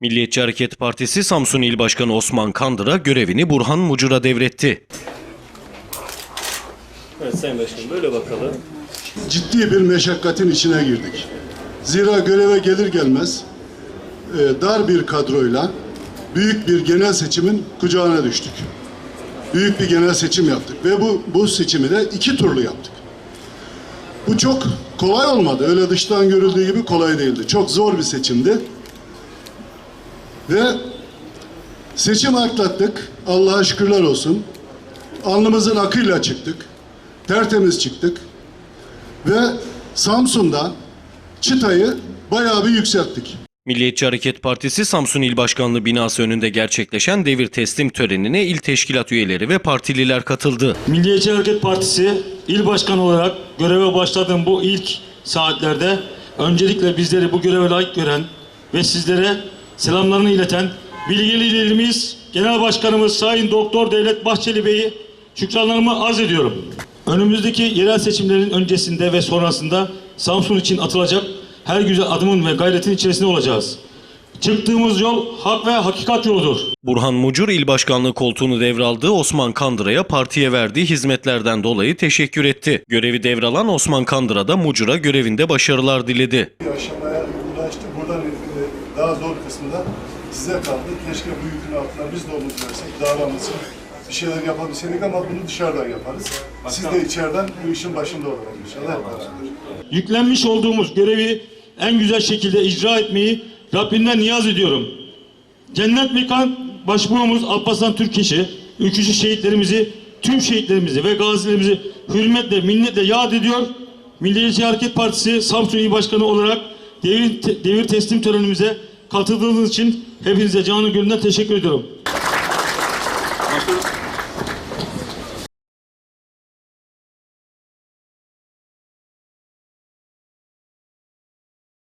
Milliyetçi Hareket Partisi Samsun İl Başkanı Osman Kandıra görevini Burhan Mucur'a devretti. Evet Sayın Başkanım böyle bakalım. ciddi bir meşakkatin içine girdik. Zira göreve gelir gelmez e, dar bir kadroyla büyük bir genel seçimin kucağına düştük. Büyük bir genel seçim yaptık ve bu bu seçimi de iki turlu yaptık. Bu çok kolay olmadı. Öyle dıştan görüldüğü gibi kolay değildi. Çok zor bir seçimdi. Ve seçim atlattık. Allah'a şükürler olsun. Alnımızın akıyla çıktık. Tertemiz çıktık ve Samsun'da çıtayı bayağı bir yükselttik. Milliyetçi Hareket Partisi Samsun İl Başkanlığı binası önünde gerçekleşen devir teslim törenine il teşkilat üyeleri ve partililer katıldı. Milliyetçi Hareket Partisi il başkanı olarak göreve başladığım bu ilk saatlerde öncelikle bizleri bu göreve layık gören ve sizlere selamlarını ileten bilgili liderimiz Genel Başkanımız Sayın Doktor Devlet Bahçeli Bey'i şükranlarımı arz ediyorum. Önümüzdeki yerel seçimlerin öncesinde ve sonrasında Samsun için atılacak her güzel adımın ve gayretin içerisinde olacağız. Çıktığımız yol hak ve hakikat yoludur. Burhan Mucur İl Başkanlığı koltuğunu devraldığı Osman Kandıra'ya partiye verdiği hizmetlerden dolayı teşekkür etti. Görevi devralan Osman Kandıra da Mucur'a görevinde başarılar diledi. Bir zor kısmında size kaldı. Keşke bu yükün altına biz de omuz versek, dağılamasın. Bir şeyler yapabilseydik ama bunu dışarıdan yaparız. Siz de içeriden bu işin başında olun inşallah yüklenmiş olduğumuz görevi en güzel şekilde icra etmeyi Rabbimden niyaz ediyorum. Cennet mekan başbuğumuz Alparslan Türkeş'i, ülkücü şehitlerimizi, tüm şehitlerimizi ve gazilerimizi hürmetle, minnetle yad ediyor. Milliyetçi Hareket Partisi Samsun İl Başkanı olarak devir, devir teslim törenimize katıldığınız için hepinize canı gönülden teşekkür ediyorum. Başkanım.